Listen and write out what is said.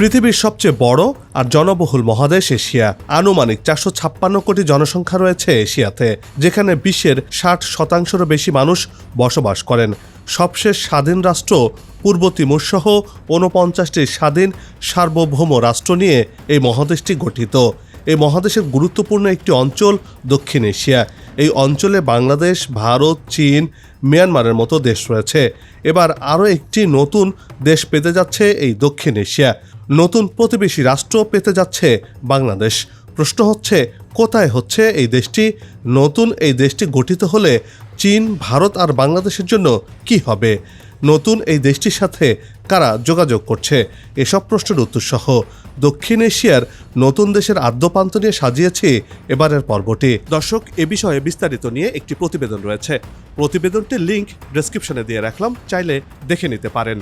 পৃথিবীর সবচেয়ে বড় আর জনবহুল মহাদেশ এশিয়া। আনুমানিক চারশো ছাপ্পান্ন কোটি জনসংখ্যা রয়েছে এশিয়াতে, যেখানে বিশ্বের ষাট শতাংশেরও বেশি মানুষ বসবাস করেন। সবশেষ স্বাধীন রাষ্ট্র পূর্ব তিমুর সহ ঊনপঞ্চাশটি স্বাধীন সার্বভৌম রাষ্ট্র নিয়ে এই মহাদেশটি গঠিত। এই মহাদেশের গুরুত্বপূর্ণ একটি অঞ্চল দক্ষিণ এশিয়া। এই অঞ্চলে বাংলাদেশ, ভারত, চীন, মিয়ানমারের মতো দেশ রয়েছে। এবার আরও একটি নতুন দেশ পেতে যাচ্ছে এই দক্ষিণ এশিয়া। নতুন প্রতিবেশী রাষ্ট্র পেতে যাচ্ছে বাংলাদেশ। প্রশ্ন হচ্ছে কোথায় হচ্ছে এই দেশটি? নতুন এই দেশটি গঠিত হলে চীন, ভারত আর বাংলাদেশের জন্য কি হবে? নতুন এই দেশটির সাথে কারা যোগাযোগ করছে? এসব প্রশ্নের উত্তর সহ দক্ষিণ এশিয়ার নতুন দেশের আদ্যপান্ত নিয়ে সাজিয়েছি এবারের পর্বটি। দর্শক, এ বিষয়ে বিস্তারিত নিয়ে একটি প্রতিবেদন রয়েছে। প্রতিবেদনটির লিংক ডেসক্রিপশনে দিয়ে রাখলাম, চাইলে দেখে নিতে পারেন।